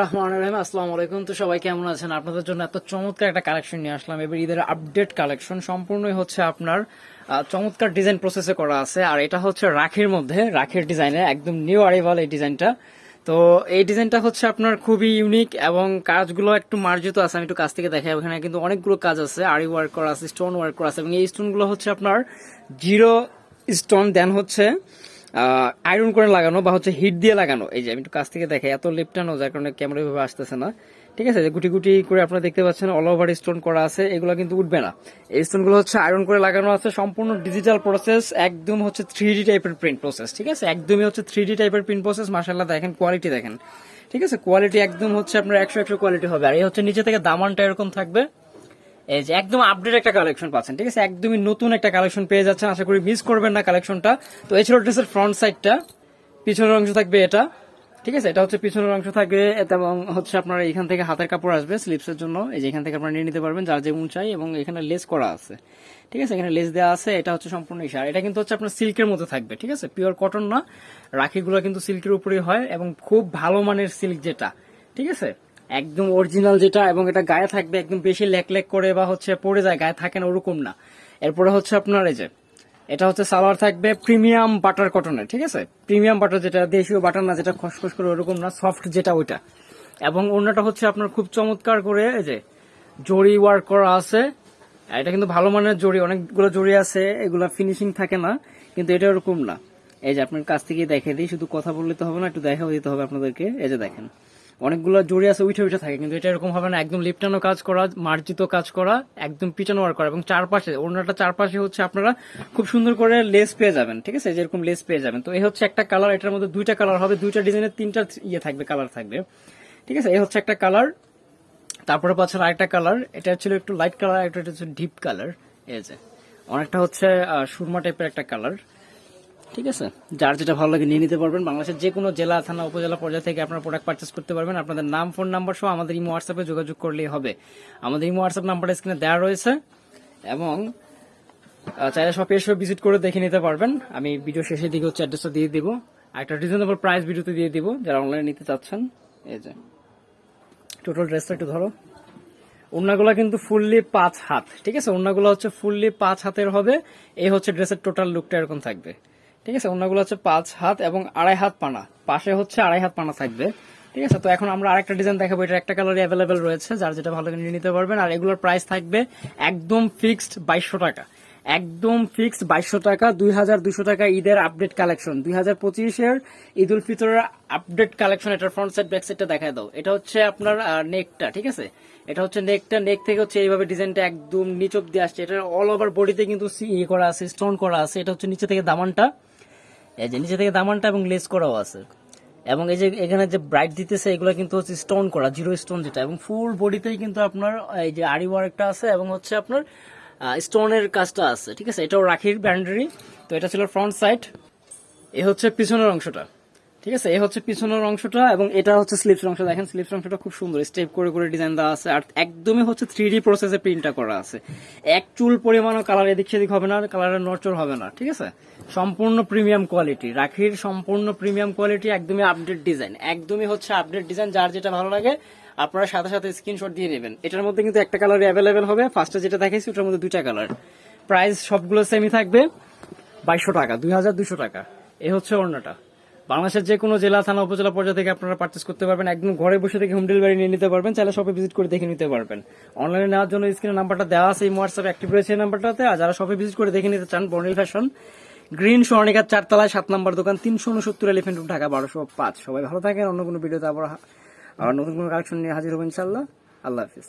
রহমান আলাইকুম। তো সবাই কেমন আছেন? আপনাদের জন্য এত চমৎকার একটা কালেকশন নিয়ে আসলাম। এবার ঈদের আপডেট কালেকশন হচ্ছে আপনার চমৎকার ডিজাইন করা আছে। আর এটা হচ্ছে রাখির মধ্যে, রাখির ডিজাইনে একদম নিউ আরিভাল এই ডিজাইনটা তো এই ডিজাইনটা হচ্ছে আপনার খুবই ইউনিক এবং কাজগুলো একটু মার্জিত আছে। আমি একটু কাছ থেকে দেখাই, ওখানে কিন্তু অনেকগুলো কাজ আছে। আরি ওয়ার্ক করা আছে স্টোন ওয়ার্ক করা আছে এবং এই স্টোনগুলো হচ্ছে আপনার জিরো স্টোন দেন হচ্ছে আয়রন করে লাগানো বা হচ্ছে হিট দিয়ে লাগানো। এই যে আমি একটু কাছ থেকে দেখাই, এত লেপটানো যার কারণে ক্যামেরা ভাবে আসতেছে না। ঠিক আছে, যে গুটি গুটি করে আপনারা দেখতে পাচ্ছেন অল ওভার স্টোন করা আছে, এগুলো কিন্তু উঠবে না। এই স্টোনগুলো হচ্ছে আয়রন করে লাগানো আছে, সম্পূর্ণ ডিজিটাল প্রসেস একদম হচ্ছে থ্রি ডি টাইপের প্রিন্ট প্রসেস ঠিক আছে? একদমই হচ্ছে থ্রি ডি টাইপের প্রিন্ট প্রসেস মাসাল্লাহ দেখেন কোয়ালিটি দেখেন। ঠিক আছে কোয়ালিটি একদম হচ্ছে আপনার একশো একশো কোয়ালিটি হবে। আর এই হচ্ছে নিচে থেকে দামানটা এরকম থাকবে। এই যে একদম আপডেট একটা কালেকশন পাচ্ছেন, ঠিক আছে? একদমই নতুন একটা কালেকশন পেয়ে যাচ্ছেন। আশা করি মিস করবেন না কালেকশনটা তো এই ছিল ড্রেসের ফ্রন্ট সাইডটা পিছনের অংশ থাকবে এটা, ঠিক আছে? এটা হচ্ছে পিছনের অংশ থাকবে এবং হচ্ছে আপনার এখান থেকে হাতের কাপড় আসবে স্লিপসের জন্য। এই যে এখান থেকে আপনারা নিয়ে নিতে পারবেন, যার যেমন চাই এবং এখানে লেস করা আছে। ঠিক আছে? এখানে লেস দেওয়া আছে, এটা হচ্ছে সম্পূর্ণ ইশার এটা কিন্তু হচ্ছে আপনার সিল্কের মধ্যে থাকবে, ঠিক আছে? পিওর কটন না। রাখিগুলো কিন্তু সিল্কের উপরেই হয় এবং খুব ভালো মানের সিল্ক যেটা, ঠিক আছে? একদম অরিজিনাল যেটা এবং এটা গায়ে থাকবে একদম বেশি লেক লেক করে বা হচ্ছে পড়ে যায়, গায়ে থাকে না, ওরকম না। এরপরে হচ্ছে আপনার এই যে, এটা হচ্ছে সালোয়ার থাকবে প্রিমিয়াম বাটার কটনের ঠিক আছে? প্রিমিয়াম বাটার যেটা, দেশীয় বাটার না যেটা খসখস করে ওরকম না সফট যেটা ওইটা। এবং অন্যটা হচ্ছে আপনার খুব চমৎকার করে এই যে জরি ওয়ার্ক করা আছে। এটা কিন্তু ভালো মানের জরি অনেকগুলো জরি আছে, এগুলা ফিনিশিং থাকে না, কিন্তু এটা ওরকম না। এই যে আপনার কাছ থেকে দেখে দিই, শুধু কথা বললে তো হবে না, একটু দেখাও দিতে হবে আপনাদেরকে। এই যে দেখেন অনেকগুলো জড়ি আছে, উঠে উঠে থাকে, কিন্তু এটা এরকম হবে না। একদম লিপটানো কাজ করা, মার্জিত কাজ করা, একদম পিটানো ওয়ার্ক করা এবং চারপাশে অন্যটা চারপাশে হচ্ছে আপনারা খুব সুন্দর করে লেস পেয়ে যাবেন, ঠিক আছে? যেরকম লেস পেয়ে যাবেন। তো এই হচ্ছে একটা কালার এটার মধ্যে দুইটা কালার হবে, দুইটা ডিজাইনের তিনটা ইয়ে থাকবে কালার থাকবে। ঠিক আছে? এই হচ্ছে একটা কালার তারপরে পাচ্ছেন আরেকটা কালার এটা ছিল একটু লাইট কালার একটা হচ্ছে ডিপ কালার এই যে, অনেকটা হচ্ছে সুরমা টাইপের একটা কালার ঠিক আছে? যার যেটা ভালো লাগে নিয়ে নিতে পারবেন। বাংলাদেশের যে কোনো জেলা, থানা, উপজেলা পর্যায়ে থেকে আপনার প্রোডাক্ট পারচেস করতে পারবেন। আপনাদের নাম ফোন নাম্বার সহ আমাদের ইমো হোয়াটসঅ্যাপে যোগাযোগ করলেই হবে। আমাদের ইমো হোয়াটসঅ্যাপ নাম্বারটা স্ক্রিনে দেওয়া রয়েছে এবং চাইলে শপে এসে ভিজিট করে দেখে নিতে পারবেন। আমি ভিডিও শেষের দিকে হচ্ছে অ্যাড্রেসটা দিয়ে দিব। একটা রিজনেবল প্রাইস ভিডিওতে দিয়ে দিব। যারা অনলাইনে নিতে চাচ্ছেন, এই যে টোটাল ড্রেসটা একটু ধরো। ওড়নাগুলো কিন্তু ফুললি পাঁচ হাত, ঠিক আছে? ওড়নাগুলো হচ্ছে ফুললি পাঁচ হাতের হবে। এই হচ্ছে ড্রেসের টোটাল লুকটা এরকম থাকবে। ঠিক আছে? ওড়নাগুলো হচ্ছে পাঁচ হাত এবং আড়াই হাত পানা। পাশে হচ্ছে আড়াই হাত পানা থাকবে। ঠিক আছে? তো এখন আমরা আরেকটা ডিজাইন দেখাবো। এটা একটা কালারই অ্যাভেলেবেল রয়েছে। যার যেটা ভালো নিয়ে নিতে পারবেন। আর এগুলোর প্রাইস থাকবে একদম ফিক্সড বাইশশো টাকা। একদম ফিক্সড বাইশশো টাকা, দুই হাজার দুশো টাকা ঈদের আপডেট কালেকশন দুই হাজার পঁচিশের ঈদ উল ফিতরের আপডেট কালেকশন এটার ফ্রন্ট সাইড ব্যাক সাইডটা দেখায় দাও। এটা হচ্ছে আপনার নেকটা ঠিক আছে? এটা হচ্ছে নেকটা নেক থেকে হচ্ছে এইভাবে ডিজাইনটা একদম নিচ অব্দি আসছে। এটা অল ওভার বডিতে কিন্তু ইয়ে করা আছে স্টোন করা আছে। এটা হচ্ছে নিচে থেকে দামানটা। এই যে নিচে থেকে দামানটা এবং লেস করাও আছে। এবং এই যে এখানে যে ব্রাইট দিতেছে, এগুলো কিন্তু হচ্ছে স্টোন করা জিরো স্টোন যেটা। এবং ফুল বডিতেই কিন্তু আপনার, এই যে আরি ওয়ার্কটা আছে এবং হচ্ছে আপনার স্টোনের কাজটা আছে, ঠিক আছে? এটাও রাখির ব্যান্ডারি তো এটা ছিল ফ্রন্ট সাইড এ হচ্ছে পিছনের অংশটা। ঠিক আছে, এ হচ্ছে পিছনের অংশটা এবং এটা হচ্ছে স্লিপস অংশ। দেখেন স্লিপস অংশটা খুব সুন্দর স্টেপ করে করে ডিজাইন দেওয়া আছে আর একদমই হচ্ছে থ্রি ডি প্রসেসে প্রিন্টটা করা আছে। এক চুল পরিমাণও কালার এদিক সেদিক হবে না কালারের নড়চড় হবে না, ঠিক আছে? সম্পূর্ণ প্রিমিয়াম কোয়ালিটি রাখির সম্পূর্ণ প্রিমিয়াম কোয়ালিটি একদমই আপডেট ডিজাইন একদমই হচ্ছে আপডেট ডিজাইন যার যেটা ভালো লাগে, আপনারা সাথে সাথে স্ক্রিনশট দিয়ে নেবেন। এটার মধ্যে কিন্তু একটা কালার অ্যাভেলেবেল হবে ফার্স্টে যেটা দেখাইছি, ওটার মধ্যে দুইটা কালার প্রাইস সবগুলো সেমই থাকবে, বাইশশো টাকা, দুই হাজার দুশো টাকা এই হচ্ছে অন্যটা বাংলাদেশের যে কোনো জেলা, থানা, উপজেলা পর্যায়ে থেকে আপনারা পার্চেস করতে পারবেন। একদম ঘরে বসে থেকে হোম ডেলিভারি নিয়ে নিতে পারবেন। চাইলে শপে ভিজিট করে দেখে নিতে পারবেন। অনলাইনে নেওয়ার জন্য স্ক্রিনে নাম্বারটা দেওয়া আছে, এই হোয়াটসঅ্যাপ অ্যাক্টিভ রয়েছে এই নাম্বারটাতে আর যারা শপে ভিজিট করে দেখে নিতে চান বর্ণিল ফ্যাশন গ্রিন স্বর্ণিকার চারতলায় সাত নম্বর দোকান, তিনশো উনসত্তর এলিফেন্ট রোড ঢাকা, বারোশো পাঁচ। সবাই ভালো থাকেন, অন্য কোনো ভিডিওতে আবার আবার নতুন কোনো কালেকশন নিয়ে হাজির হব ইনশাল্লাহ আল্লাহ হাফিজ।